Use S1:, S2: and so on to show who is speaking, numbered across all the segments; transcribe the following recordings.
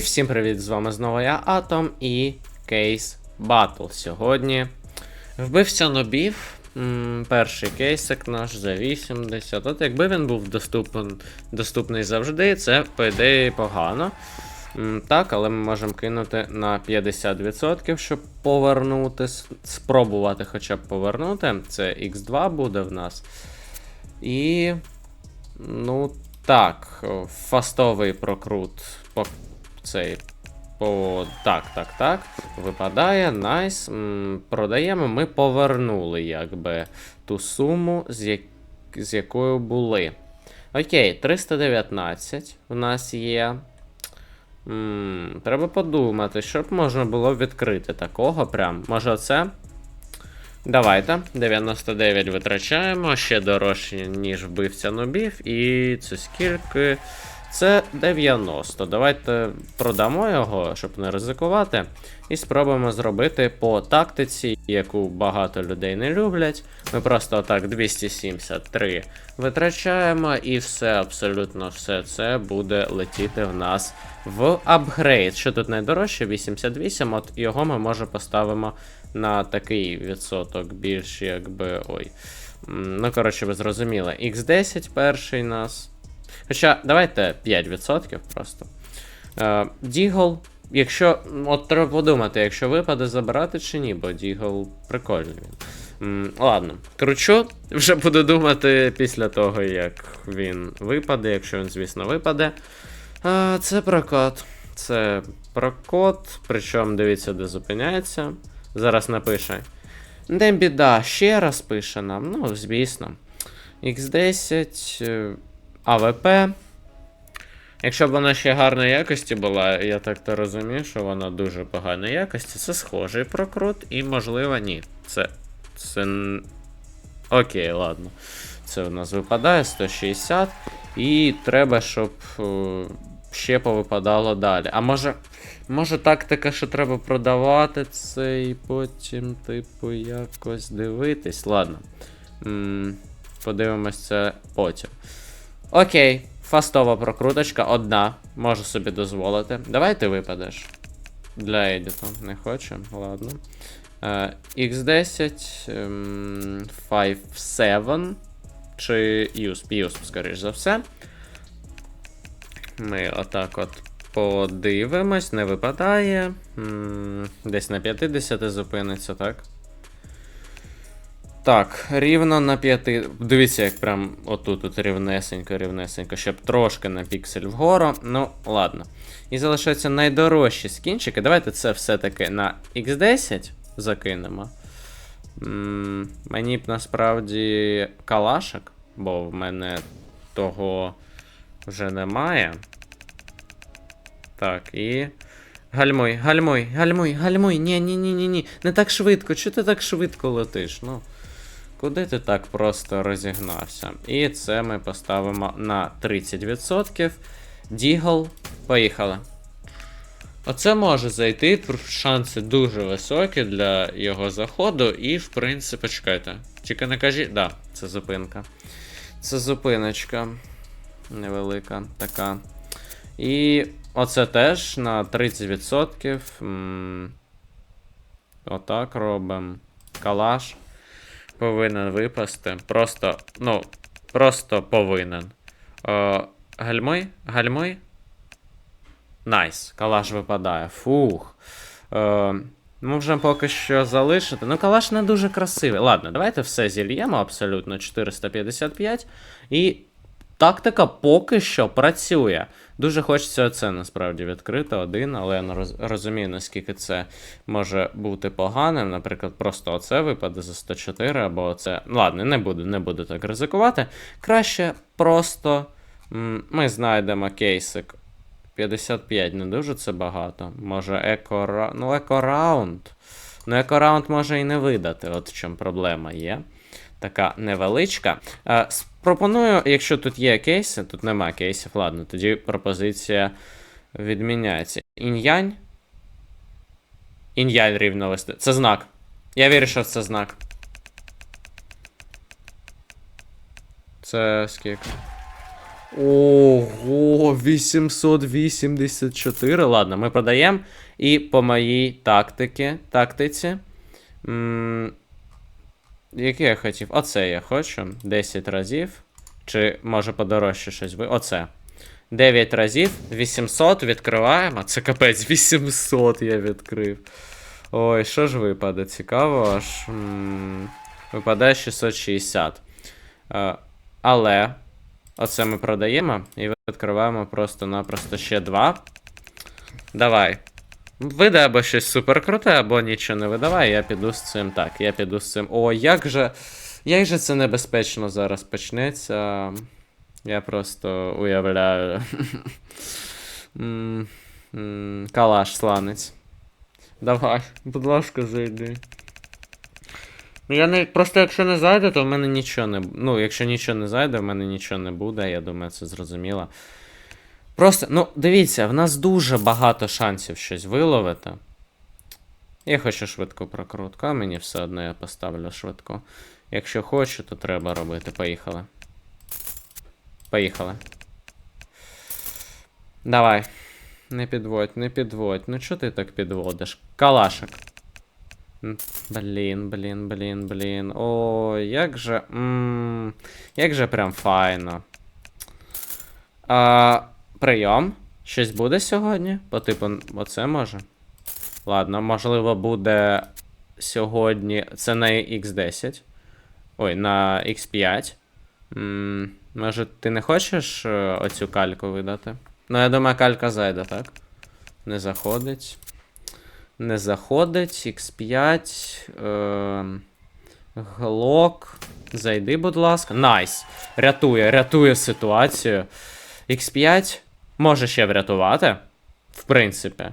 S1: всім привіт! З вами знову я Атом і Кейс Батл. Сьогодні вбився нобів. М, Перший кейсик наш за 80. От якби він був доступен, доступний завжди, це по ідеї погано. Так, але ми можемо кинути на 50%, щоб повернути, спробувати хоча б повернути. Це X2 буде в нас. І. Ну, так, фастовий прокрут цей. По. Так, так, так. Випадає, найс. М, Продаємо. Ми повернули, якби, ту суму, з, як... з якою були. Окей, 319 у нас є. М, Треба подумати, що б можна було відкрити такого прям. Може оце? Давайте. 99 витрачаємо, ще дорожче, ніж вбивця нобів. І це скільки? Це 90. Давайте продамо його, щоб не ризикувати. І спробуємо зробити по тактиці, яку багато людей не люблять. Ми просто отак 273 витрачаємо, і все, абсолютно все це буде летіти в нас в апгрейд. Що тут найдорожче? 88, от його ми може поставимо на такий відсоток більш якби. Ой. Ну, коротше, ви зрозуміли. X10 перший нас. Хоча, давайте 5% просто. Е, Дігл. Якщо. От треба подумати, якщо випаде забирати чи ні, бо Дігл прикольний він. Ладно, кручу, вже буду думати після того, як він випаде, якщо він, звісно, випаде. А, Це прокат. Це прокат, причому дивіться, де зупиняється. Зараз напише. Не біда, ще раз пише нам. Ну, звісно. X10, е, АВП. Якщо б вона ще гарної якості була, я так то розумію, що вона дуже поганої якості. Це схожий прокрут, і, можливо, ні. Це. Це. Окей, ладно. Це у нас випадає 160. І треба, щоб е, ще повипадало далі. А може. Може тактика, що треба продавати це і потім, типу, якось дивитись. Ладно. Це потім. Окей, фастова прокруточка, одна. Можу собі дозволити. Давай ти випадеш. Для едіту. Не хочу. Ладно. Е, X10, ем, 5-7. Чи USP, USP, скоріш за все. Ми отак от подивимось, не випадає. Десь на 50 зупиниться, так? Так, рівно на 5. Дивіться, як прям отут от рівнесенько, рівнесенько, щоб трошки на піксель вгору. Ну, ладно. І залишаються найдорожчі скінчики. Давайте це все-таки на X10 закинемо. М, Мені б насправді калашик, бо в мене того вже немає. Так, і. Гальмуй, гальмуй, гальмуй, гальмуй. Ні, ні, ні, ні, ні. Не так швидко. Чого ти так швидко летиш? Ну. Куди ти так просто розігнався? І це ми поставимо на 30%. Дігл. Поїхали. Оце може зайти, шанси дуже високі для його заходу, і, в принципі, чекайте. Тільки не кажіть. Да, це зупинка. Це зупиночка. Невелика така. І оце теж на 30%. М, Отак робимо. Калаш повинен випасти. Просто, ну, просто повинен. О, гальмуй, гальмуй. Найс. Калаш випадає. Фух. О, можемо поки що залишити. Ну, калаш не дуже красивий. Ладно, давайте все зільємо абсолютно 455. І тактика поки що працює. Дуже хочеться це насправді відкрити один, але я не розумію, наскільки це може бути поганим. Наприклад, просто оце випаде за 104, або оце. Ладно, не буду, не буду так ризикувати. Краще просто ми знайдемо кейсик. 55 не дуже це багато. Може, еко Ну, еко-раунд. Ну, еко-раунд може і не видати. От в чому проблема є. Така невеличка. Е, пропоную, якщо тут є кейси, тут нема кейсів, ладно, тоді пропозиція відміняється. Інь-янь. Інь-янь рівно. Це знак. Я вірю, що це знак. Це скільки? Ого, 884. Ладно, ми продаємо. І по моїй тактиці. тактиці. Яке я хотів? Оце я хочу. 10 разів. Чи може подорожче щось ви. Оце. 9 разів. 800 відкриваємо. Це капець, 800 я відкрив. Ой, що ж випаде? Цікаво аж. М, Випадає 660. Е, але. Оце ми продаємо і відкриваємо просто-напросто ще два. Давай. Видай або щось супер круте, або нічого не видавай, я піду з цим. Так, я піду з цим. О, як же. Як же це небезпечно зараз почнеться. Я просто уявляю. Калаш сланець. Давай, будь ласка, зайди. Ну, я не. Просто якщо не зайде, то в мене нічого не. Ну, якщо нічого не зайде, в мене нічого не буде, я думаю, це зрозуміло. Просто, ну, дивіться, в нас дуже багато шансів щось виловити. Я хочу швидку прокрутку, а мені все одно я поставлю швидку. Якщо хочу, то треба робити. Поїхали. Поїхали. Давай. Не підводь, не підводь. Ну чого ти так підводиш? Калашик. Блін, блін, блін, блін. Ой, як же. м, Як же прям файно. А, прийом. Щось буде сьогодні? По типу, оце може. Ладно, можливо, буде сьогодні. Це на X10. Ой, на X5. М, може, ти не хочеш е, оцю кальку видати? Ну, я думаю, калька зайде, так? Не заходить. Не заходить. X5. Е, глок. Зайди, будь ласка. Найс. Рятує, рятує ситуацію. X5 може ще врятувати. В принципі.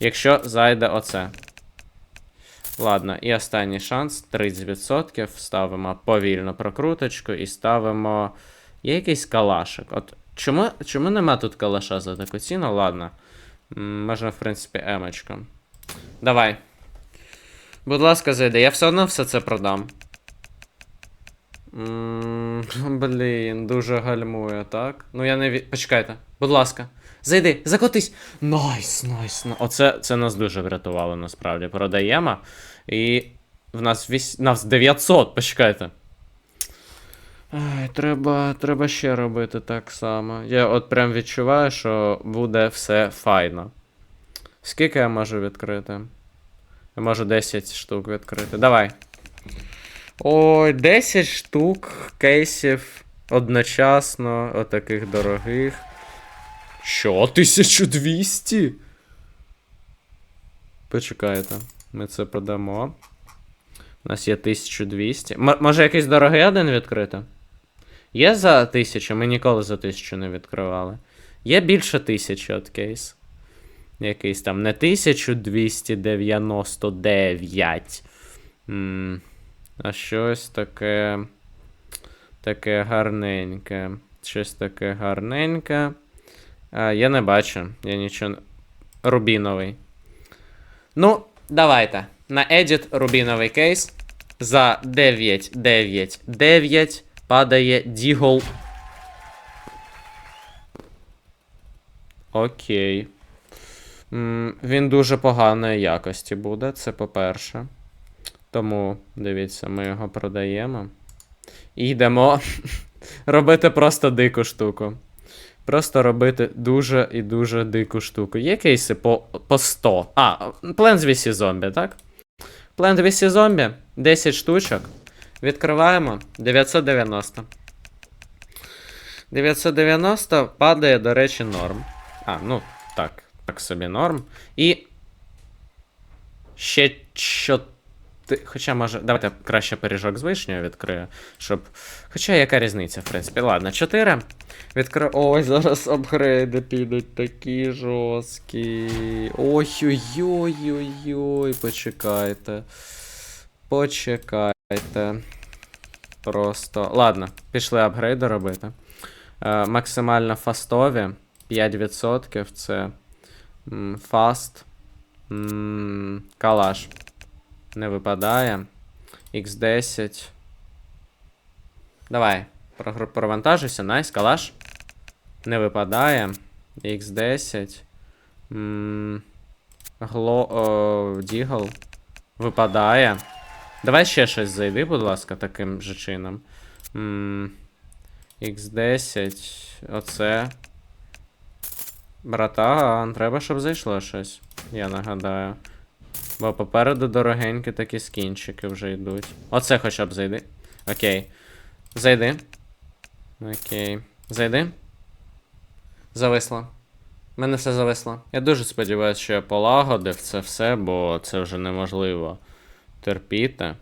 S1: Якщо зайде оце. Ладно, і останній шанс 30%. Ставимо повільно прокруточку і ставимо. Є якийсь калашик. От чому, чому нема тут калаша за таку ціну? Ладно. Можна, в принципі, емочку. Давай. Будь ласка, зайди. Я все одно все це продам. М, Блін, дуже гальмує, так? Ну я не від... Почекайте. Будь ласка. Зайди, закотись. Найс, найс. на- Оце це нас дуже врятувало, насправді. Продаємо. І в нас вісь... нас 900, почекайте. Ай, треба, треба ще робити так само. Я от прям відчуваю, що буде все файно. Скільки я можу відкрити? Я можу 10 штук відкрити. Давай. Ой, 10 штук кейсів одночасно, отаких дорогих. Що, 1200? Почекайте, ми це продамо. У нас є 1200. М- може якийсь дорогий один відкрити? Є за 1000, ми ніколи за 1000 не відкривали. Є більше 1000 от кейс. Якийсь там не 1299. М, А щось таке. Таке гарненьке. Щось таке гарненьке. А, я не бачу. Я нічого. Рубіновий. Ну, давайте. На Edit рубіновий кейс. За 9, 9, 9 падає Дігл. Окей. М, Він дуже поганої якості буде, це по-перше. Тому, дивіться, ми його продаємо. І йдемо робити просто дику штуку. Просто робити дуже і дуже дику штуку. Є кейси по, по 100. А, vs Zombie, так? Vs Zombie, 10 штучок. Відкриваємо 990. 990 падає, до речі, норм. А, ну, так, так собі норм. І. Ще що. Хоча може. Давайте краще пиріжок з вишнею відкрию, щоб. Хоча яка різниця, в принципі. Ладно, 4. Відкрив. Ой, зараз апгрейди підуть такі жорсткі. Ой-ой-ой-ой-ой, почекайте. Почекайте. Просто. Ладно, пішли апгрейди робити. Е, максимально фастові. 5% це. Фаст. Калаш. Не випадає. X10. Давай. Провантажуйся, найс, калаш. Не випадає. X10. Гло. Дігл. Випадає. Давай ще щось зайди, будь ласка, таким же чином. М, X10. Оце. Братан, треба, щоб зайшло щось. Я нагадаю. Бо попереду дорогенькі такі скінчики вже йдуть. Оце хоча б зайди. Окей. Зайди. Окей. Зайди. Зависло. У мене все зависло. Я дуже сподіваюся, що я полагодив це все, бо це вже неможливо терпіти.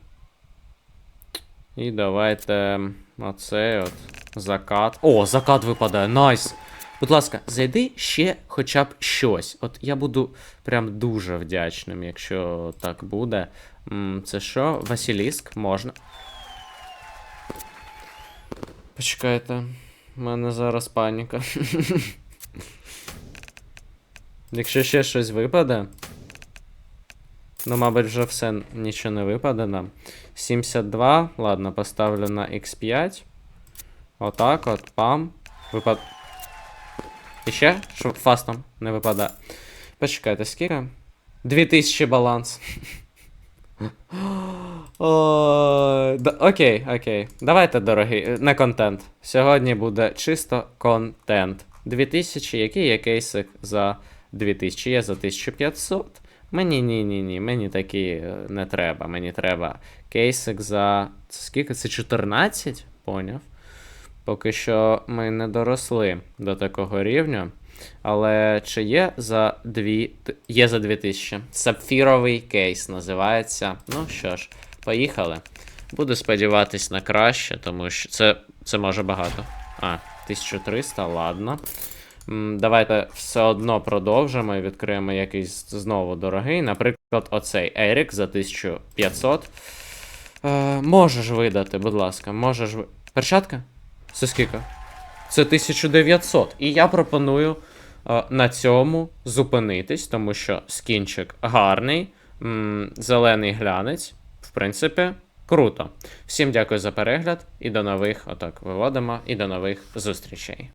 S1: І давайте оцей от закат. О, закат випадає. Найс! Будь ласка, зайди ще хоча б щось. От я буду прям дуже вдячним, якщо так буде. Це що? Василіск? Можна. Почекайте. У мене зараз паніка. Якщо ще щось випаде. Ну, мабуть, вже все нічого не випаде нам. 72. Ладно, поставлю на X5. Отак от, пам. Випад. І ще? Щоб фастом не випадає. Почекайте, скільки? 2000 баланс. Окей, окей. Давайте, дорогі, не контент. Сьогодні буде чисто контент. 2000, який є кейсик за 2000, є за 1500. Мені ні, ні, ні, мені такі е, не треба. Мені треба кейсик за. Це скільки? Це 14? Поняв. Поки що ми не доросли до такого рівня. Але чи є за 2... Є за 2000. Сапфіровий кейс називається. Ну що ж, поїхали. Буду сподіватись на краще, тому що це, це може багато. А, 1300, ладно. Давайте все одно продовжимо і відкриємо якийсь знову дорогий. Наприклад, оцей Ерік за 1500. Е, можеш видати, будь ласка, можеш. Перчатка? Це скільки? Це 1900. І я пропоную е, на цьому зупинитись, тому що скінчик гарний, м, зелений глянець. В принципі, круто. Всім дякую за перегляд і до нових, отак, виводимо, і до нових зустрічей.